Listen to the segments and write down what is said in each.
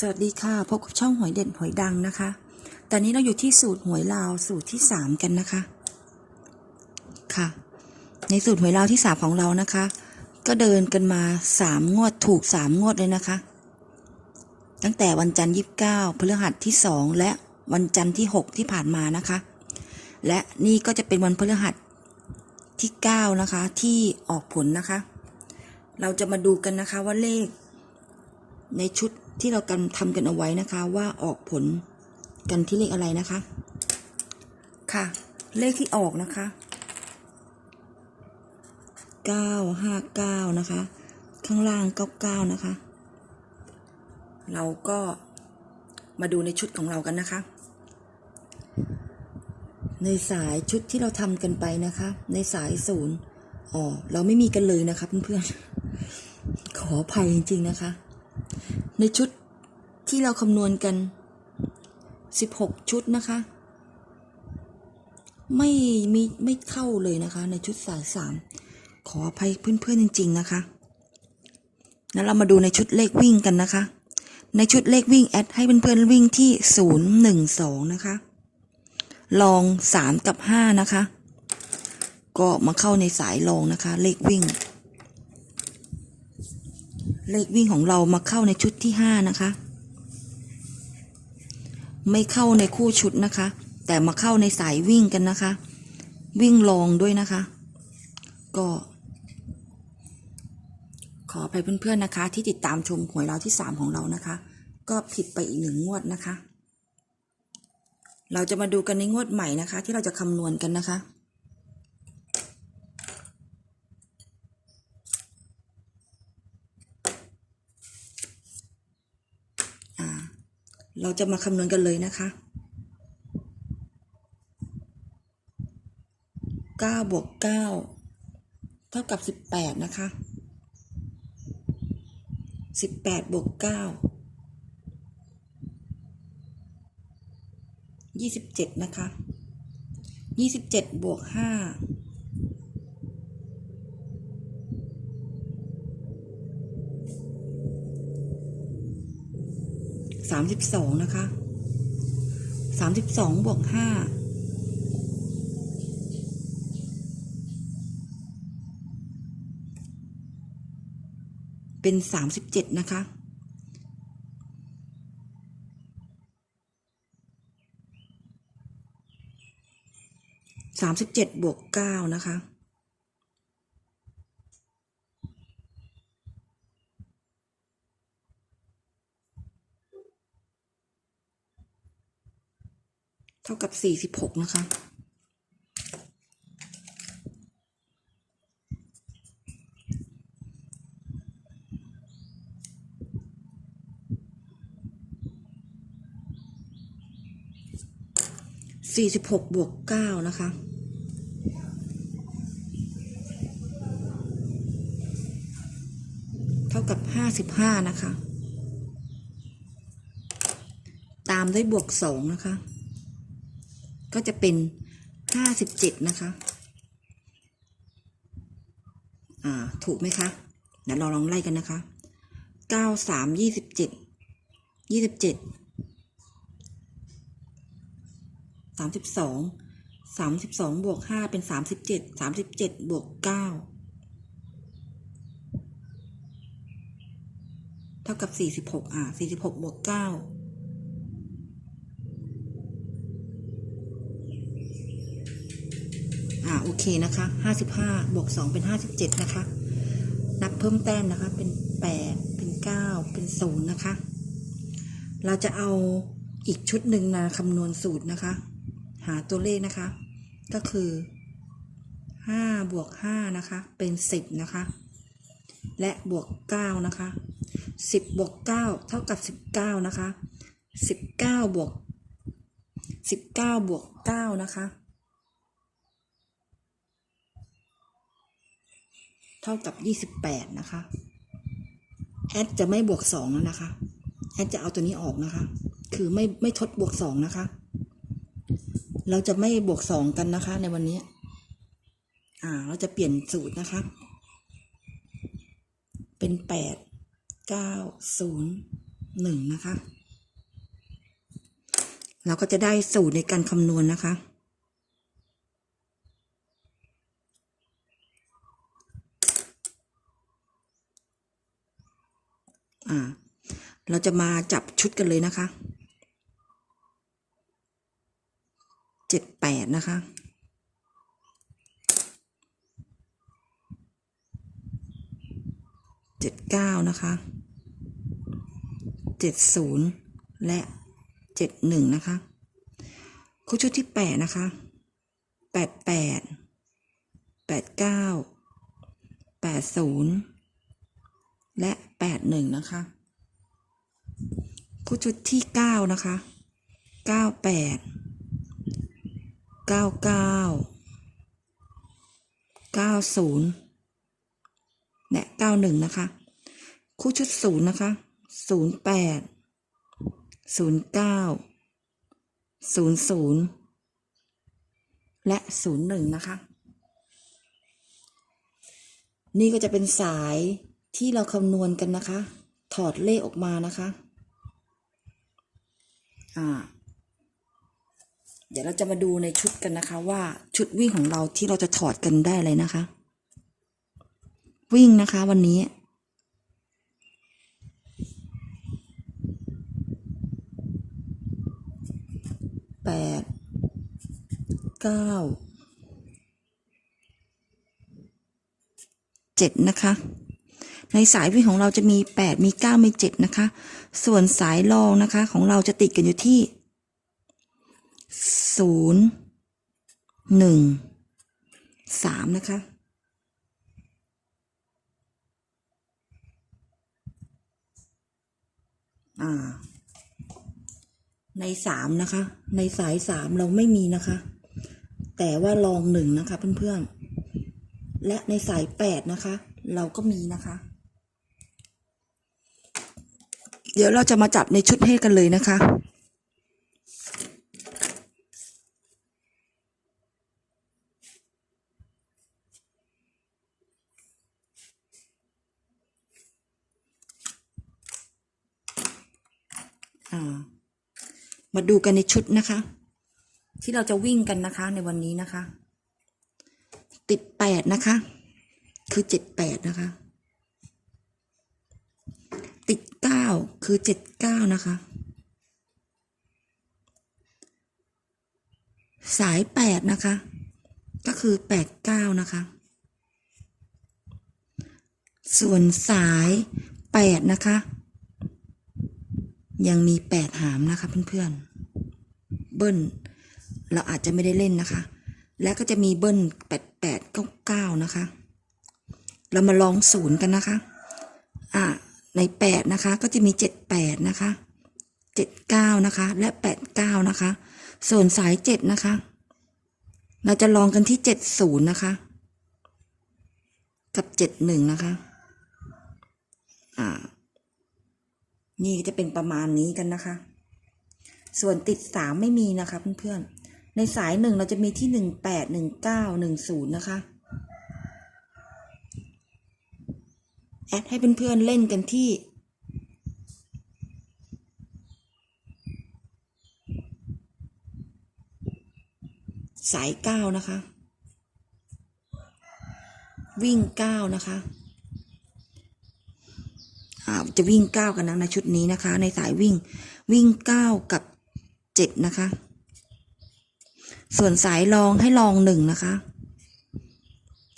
สวัสดีค่ะ พบกับช่องหวยเด่นหวยดังนะคะ ตอนนี้เราอยู่ที่สูตรหวยลาวสูตรที่สามกันนะคะ ค่ะ ในสูตรหวยลาวที่สามของเรานะคะ ก็เดินกันมาสามงวดถูกสามงวดเลยนะคะ ตั้งแต่วันจันทร์ยี่สิบเก้าพฤหัสที่สองและวันจันทร์ที่หกที่ผ่านมานะคะ และนี่ก็จะเป็นวันพฤหัสที่เก้านะคะที่ออกผลนะคะ เราจะมาดูกันนะคะว่าเลขในชุด ที่เรากันทำกันเอาไว้นะคะว่าออกผลกันที่เลขอะไรนะคะ ค่ะ เลขที่ออกนะคะเก้าห้าเก้านะคะ ข้างล่างเก้าเก้านะคะ เราก็มาดูในชุดของเรากันนะคะ ในสายชุดที่เราทำกันไปนะคะ ในสายศูนย์อ๋อเราไม่มีกันเลยนะคะเพื่อนๆขออภัยจริงๆนะคะ ในชุดที่เราคำนวณกัน 16 ชุดนะคะ ไม่มีไม่เข้าเลยนะคะ ในชุดสายสามขออภัยเพื่อนๆจริง ๆ นะคะแล้วเรามาดูในชุดเลขวิ่งกันนะคะ ในชุดเลขวิ่งแอดให้เพื่อนๆวิ่งที่ 012 นะคะ ลอง 3 กับ 5 นะคะ ก็มาเข้าในสายลองนะคะ เลขวิ่ง เลขวิ่งของเรามาเข้าในชุดที่ห้านะคะ ไม่เข้าในคู่ชุดนะคะ แต่มาเข้าในสายวิ่งกันนะคะ วิ่งลองด้วยนะคะ ก็ ขอไปเพื่อนๆนะคะ ที่ติดตามชมหวยเราที่สามของเรานะคะ ก็ผิดไปอีกหนึ่งงวดนะคะ เราจะมาดูกันในงวดใหม่นะคะ ที่เราจะคำนวณกันนะคะ เราจะมาคำนวณกันเลยนะคะ9บวก9เท่ากับ 18 นะคะ 18บวก9 27 นะคะ 27บวก5 สามสิบสองนะคะสามสิบสองบวกห้าเป็นสามสิบเจ็ดนะคะสามสิบเจ็ดบวกเก้านะคะ เท่ากับสี่สิบหกนะคะสี่สิบหกบวกเก้านะคะเท่ากับห้าสิบห้านะคะ ตามด้วยบวกสองนะคะ ก็จะเป็นห้าสิบเจ็ดนะคะอ่าถูกไหมคะเดี๋ยวเราลองไล่กันนะคะเก้าสามยี่สิบเจ็ดยี่สิบเจ็ดสามสิบสองสามสิบสองบวกห้าเป็นสามสิบเจ็ดสามสิบเจ็ดบวกเก้าเท่ากับสี่สิบหกอ่าสี่สิบหกบวกเก้า โอเคนะคะห้าสิบห้าบวกสองเป็นห้าสิบเจ็ดนะคะ นับเพิ่มแต้มนะคะ เป็นแปดเป็นเก้าเป็นศูนย์นะคะ เราจะเอาอีกชุดหนึ่งมาคำนวณสูตรนะคะ หาตัวเลขนะคะ ก็คือห้าบวกห้านะคะ เป็นสิบนะคะ และบวกเก้านะคะสิบบวกเก้าเท่ากับสิบเก้านะคะสิบเก้าบวกสิบเก้าบวกเก้านะคะ เท่ากับยี่สิบแปดนะคะ แอดจะไม่บวกสองแล้วนะคะ แอดจะเอาตัวนี้ออกนะคะ คือไม่ไม่ทดบวกสองนะคะ เราจะไม่บวกสองกันนะคะ ในวันนี้ อ่า เราจะเปลี่ยนสูตรนะคะ เป็นแปดเก้าศูนย์หนึ่งนะคะ เราก็จะได้สูตรในการคำนวณนะคะ อ่า เราจะมาจับชุดกันเลยนะคะเจ็ดแปดนะคะเจ็ดเก้านะคะเจ็ดศูนย์และเจ็ดหนึ่งนะคะคู่ชุดที่แปดนะคะแปดแปดแปดเก้าแปดศูนย์และแปดหนึ่งนะคะ คู่ชุดที่เก้านะคะเก้าแปดเก้าเก้าเก้าศูนย์และเก้าหนึ่งนะคะ คู่ชุดศูนย์นะคะศูนย์แปดศูนย์เก้าศูนย์ศูนย์และศูนย์หนึ่งนะคะ นี่ก็จะเป็นสายที่เราคำนวณกันนะคะ ถอดเลขออกมานะคะ อ่า เดี๋ยวเราจะมาดูในชุดกันนะคะ ว่าชุดวิ่งของเราที่เราจะถอดกันได้อะไรนะคะ วิ่งนะคะวันนี้แปดเก้าเจ็ดนะคะ ในสายวิ่งของเราจะมีแปดมีเก้ามีเจ็ดนะคะ ส่วนสายรองนะคะของเราจะติดกันอยู่ที่ศูนย์หนึ่งสามนะคะในสามนะคะ ในสายสามเราไม่มีนะคะ แต่ว่าลองหนึ่งนะคะเพื่อนๆ และในสายแปดนะคะ เราก็มีนะคะ เดี๋ยวเราจะมาจับในชุดให้กันเลยนะคะ มาดูกันในชุดนะคะ ที่เราจะวิ่งกันนะคะในวันนี้นะคะ ติดแปดนะคะ คือเจ็ดแปดนะคะ ติดเก้าคือเจ็ดเก้านะคะ สายแปดนะคะ ก็คือแปดเก้านะคะ ส่วนสายแปดนะคะ ยังมีแปดหามนะคะเพื่อนๆ เบิ้ลเราอาจจะไม่ได้เล่นนะคะ แล้วก็จะมีเบิ้ลแปดแปดเก้าเก้านะคะ เรามาลองศูนย์กันนะคะ ในแปดนะคะ ก็จะมีเจ็ดแปดนะคะเจ็ดเก้านะคะ และแปดเก้านะคะ ส่วนสายเจ็ดนะคะ เราจะลองกันที่เจ็ดศูนย์นะคะ กับเจ็ดหนึ่งนะคะ อ่า นี่จะเป็นประมาณนี้กันนะคะ ส่วนติดสามไม่มีนะคะเพื่อนๆในสายหนึ่งเราจะมีที่หนึ่งแปดหนึ่งเก้าหนึ่งศูนย์นะคะ แอดให้เพื่อนๆเล่นกันที่ สายเก้านะคะ วิ่งเก้านะคะจะวิ่งเก้ากันนะในชุดนี้นะคะ ในสายวิ่งวิ่งเก้ากับเจ็ดนะคะ ส่วนสายรองให้ลองหนึ่งนะคะ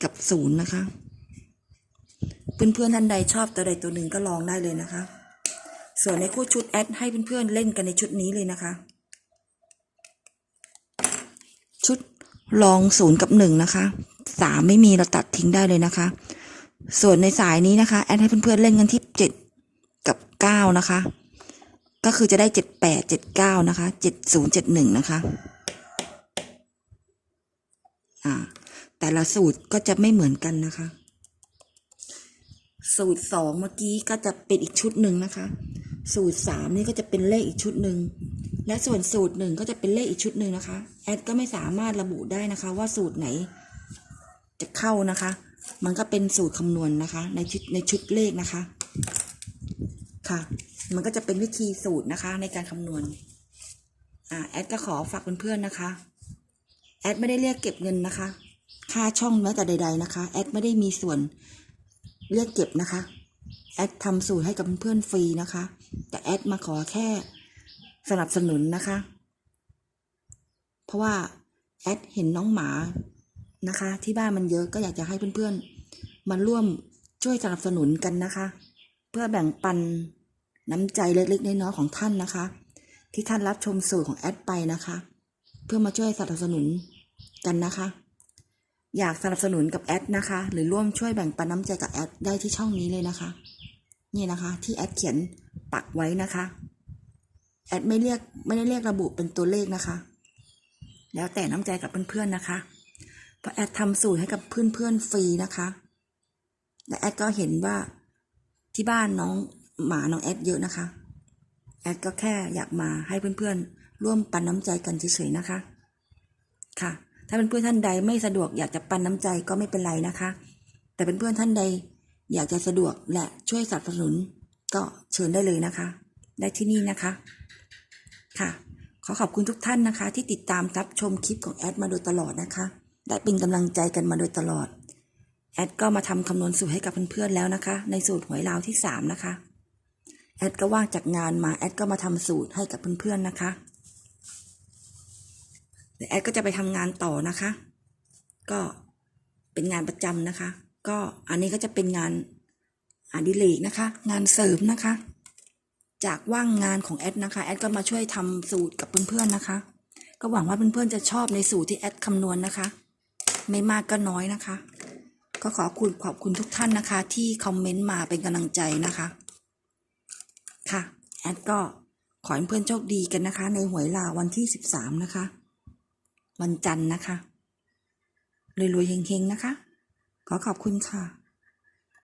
กับศูนย์นะคะ เพื่อนๆท่านใดชอบตัวใดตัวหนึ่งก็ลองได้เลยนะคะ ส่วนในคู่ชุดแอดให้เพื่อนๆเล่นกันในชุดนี้เลยนะคะ ชุดลองศูนย์กับหนึ่งนะคะสามไม่มีเราตัดทิ้งได้เลยนะคะ ส่วนในสายนี้นะคะแอดให้เพื่อนๆเล่นกันที่เจ็ดกับเก้านะคะ ก็คือจะได้เจ็ดแปดเจ็ดเก้านะคะเจ็ดศูนย์เจ็ดหนึ่งนะคะอ่าแต่ละสูตรก็จะไม่เหมือนกันนะคะ สูตรสองเมื่อกี้ก็จะเป็นอีกชุดหนึ่งนะคะ สูตรสามนี่ก็จะเป็นเลขอีกชุดหนึ่งและส่วนสูตรหนึ่งก็จะเป็นเลขอีกชุดหนึ่งนะคะ แอดก็ไม่สามารถระบุได้นะคะ ว่าสูตรไหน จะเข้านะคะ มันก็เป็นสูตรคำนวณนะคะ ในชุดในชุดเลขนะคะ ค่ะ มันก็จะเป็นวิธีสูตรนะคะ ในการคำนวณอ่าแอดก็ขอฝากเพื่อนๆนะคะ แอดไม่ได้เรียกเก็บเงินนะคะ ค่าช่องแม้แต่ใด ๆนะคะ แอดไม่ได้มีส่วน เรียกเก็บนะคะ แอดทำสูตรให้กับเพื่อนฟรีนะคะ แต่แอดมาขอแค่สนับสนุนนะคะ เพราะว่าแอดเห็นน้องหมานะคะ ที่บ้านมันเยอะก็อยากจะให้เพื่อนๆมาร่วมช่วยสนับสนุนกันนะคะ เพื่อแบ่งปันน้ำใจเล็กๆน้อยๆของท่านนะคะ ที่ท่านรับชมสูตรของแอดไปนะคะ เพื่อมาช่วยสนับสนุนกันนะคะ อยากสนับสนุนกับแอดนะคะ หรือร่วมช่วยแบ่งปันน้ำใจกับแอดได้ที่ช่องนี้เลยนะคะ นี่นะคะ ที่แอดเขียนปักไว้นะคะ แอดไม่เรียกไม่ได้เรียกระบุเป็นตัวเลขนะคะ แล้วแต่น้ำใจกับเพื่อนๆนะคะเพราะแอดทำสูตรให้กับเพื่อนๆฟรีนะคะ และแอดก็เห็นว่าที่บ้านน้องหมาน้องแอดเยอะนะคะ แอดก็แค่อยากมาให้เพื่อนๆร่วมปันน้ำใจกันเฉยๆนะคะ ค่ะ ถ้าเป็นเพื่อนท่านใดไม่สะดวกอยากจะปันน้ำใจก็ไม่เป็นไรนะคะ แต่เป็นเพื่อนท่านใดอยากจะสะดวกและช่วยสนับสนุน ก็เชิญได้เลยนะคะ ได้ที่นี่นะคะ ค่ะ ขอขอบคุณทุกท่านนะคะ ที่ติดตามรับชมคลิปของแอดมาโดยตลอดนะคะ ได้เป็นกำลังใจกันมาโดยตลอด แอดก็มาทำคำนวณสูตรให้กับเพื่อนๆแล้วนะคะ ในสูตรหวยลาวที่สามนะคะ แอดก็ว่างจากงานมาแอดก็มาทำสูตรให้กับเพื่อนๆนะคะ เดี๋ยวแอดก็จะไปทำงานต่อนะคะ ก็เป็นงานประจำนะคะ ก็อันนี้ก็จะเป็นงานอดิเรกนะคะ งานเสริมนะคะ จากว่างงานของแอดนะคะ แอดก็มาช่วยทำสูตรกับเพื่อนๆนะคะ ก็หวังว่าเพื่อนๆจะชอบในสูตรที่แอดคำนวณนะคะ ไม่มากก็น้อยนะคะ ก็ขอคุณขอบคุณทุกท่านนะคะ ที่คอมเมนต์มาเป็นกำลังใจนะคะ ค่ะ แอดก็ขอให้เพื่อนโชคดีกันนะคะ ในหวยลาววันที่สิบสามนะคะ วันจันทร์นะคะรวยๆเฮงๆนะคะ ขอขอบคุณค่ะ